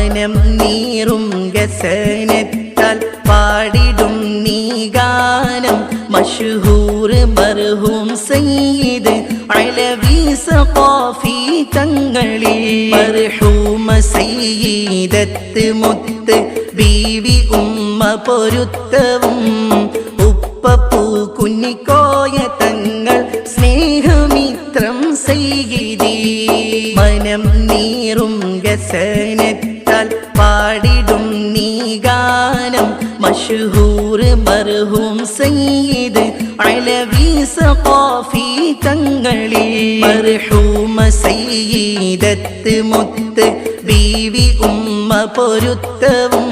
മനം നീറും ഗസനത്താൽ പാടിടും നീ ഗാനം. മഷഹൂർ മർഹൂം സയ്യിദ് അലവി സഖാഫി തങ്ങളിൽ. മർഹൂമ സയ്യിദത്ത് മുത്ത് ബീവി ഉമ്മ പൊരുത്തവും. ഉപ്പപ്പൂ കുഞ്ഞിക്കോയ തങ്ങൾ സ്നേഹമിത്രം സയ്യിദി. മനം നീറും ഗസനത്താൽ പാടിടും നീ ഗാനം. മഷഹൂർ മർഹൂം സയ്യിദ് അലവി സഖാഫി തങ്ങളിൽ. മർഹൂമ സയ്യിദത്ത് മുത്ത് ബീവി ഉമ്മ പൊരുത്തവും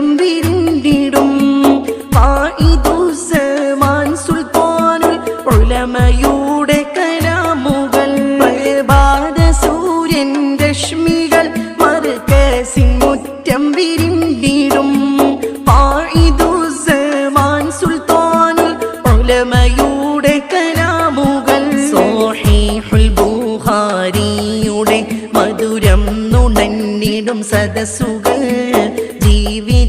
മുറ്റം വിരിണ്ടിടും സുൽത്താനുൽ ഉലമയുടെ കലാമുകൾ. പ്രഭാത സൂര്യൻ രശ്മികൾ മറുകസിൻ മുറ്റം വിരുണ്ടിടും. സുൽത്താനുൽ ഉലമയുടെ കലാമുകൾ. സോഹീഹുൽ ബുഹാരിയുടെ മധുരം നുണന്നിടും സദസ്സുകൾ. ജീവിതത്തിൽ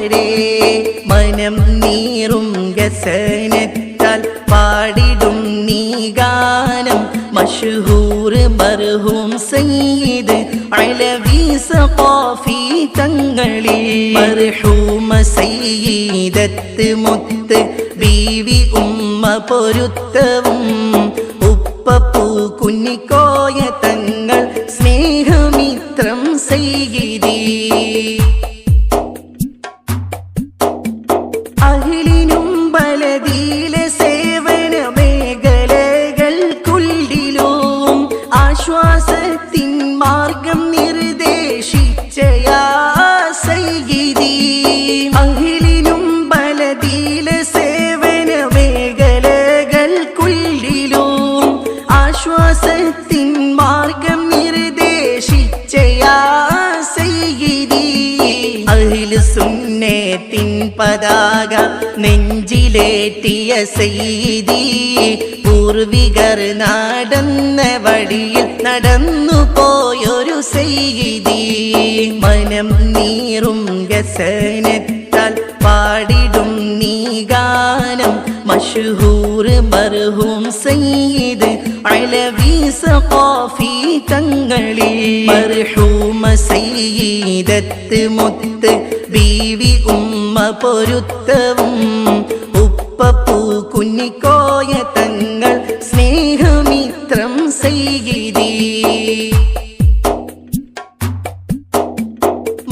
മഷഹൂറരെ മനം നീറും ഗസനത്താൽ പാടിടും നീ ഗാനം. മഷഹൂർ മർഹൂം സയ്യിദ് അലവി സഖാഫി തങ്ങളിൽ. മർഹൂമ സയ്യിദത്ത് മുത്ത് ബീവി ഉമ്മ പൊരുത്തവും. ഉപ്പപ്പൂ കുഞ്ഞിക്കോയ തങ്ങൾ സുന്നത്തിൻ പതാക നെഞ്ചിലേറ്റിയ സെയ്തി പൂർവികർ നടന്ന വഴിയിൽ നടന്നു പോയൊരു സെയ്തി മനം നീറും ഗസനത്താൽ പാടിടും നീ ഗാനം. മഷഹൂർ മർഹൂം സയ്യിദ് അലവി സഖാഫി തങ്ങളിൽ. മർഹൂമ സയ്യിദത്ത് മുത്ത് ബീവി ഉമ്മ പൊരുത്തവും ഉപ്പപ്പൂ കുഞ്ഞിക്കോയ തങ്ങൾ സ്നേഹമിത്രം സൈഗിരി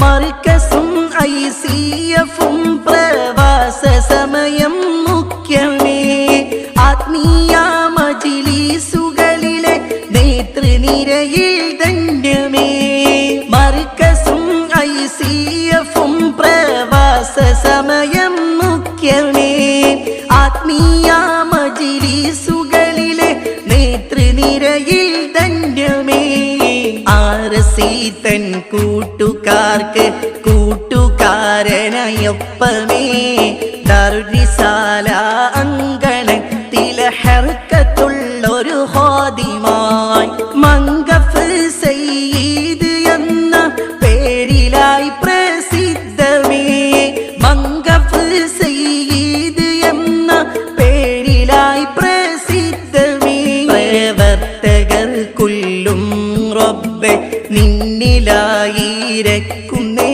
മർക്കസും സി പ്രവാസ സമയം മുഖ്യമേ. ആത്മീയ മജിലീസുകളിലെ നേതൃനിരയിൽ ധന്യമേ. ആർസി തൻ കൂട്ടുകാർക്ക് കൂട്ടുകാരനയൊപ്പമേ. ദർവിസാല അങ്കണത്തിലെ നിന്നിലായിരക്കുന്നേ.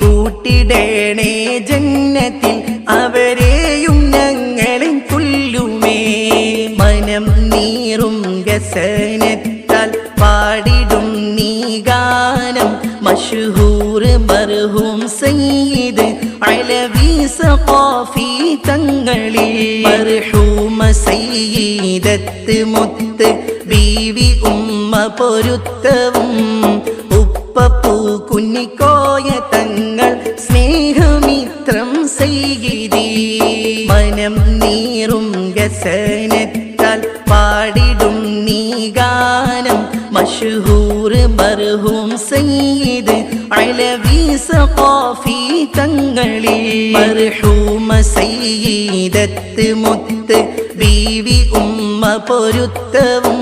കൂട്ടിടേണേ ജന്നത്തിൽ അവരെയും ഞങ്ങളെ കൊല്ലുമേ. മനം നീറും ഗസനത്താൽ പാടിടും നീ ഗാനം. മഷഹൂർ മർഹൂം സയ്യിദ് അലവി സഖാഫി തങ്ങളിൽ. മർഹൂമ സയ്യിദത്ത് മുത്ത് ബീവി ഉമ്മ പൊരുത്തവും ഉപ്പപ്പൂ കുഞ്ഞിക്കോയ തങ്ങൾ സ്നേഹമിത്രം സൈഗിരി. മനം നീറും ഗസനത്താൽ സേനത്താൽ പാടിടും നീ ഗാനം മഷഹൂർ മർഹൂം സയ്യിദ് അലവി സഖാഫി തങ്ങളിൽ. മർഹൂമ സയ്യിദത്ത് മുത്ത് ബീവി ഉമ്മ പൊരുത്തവും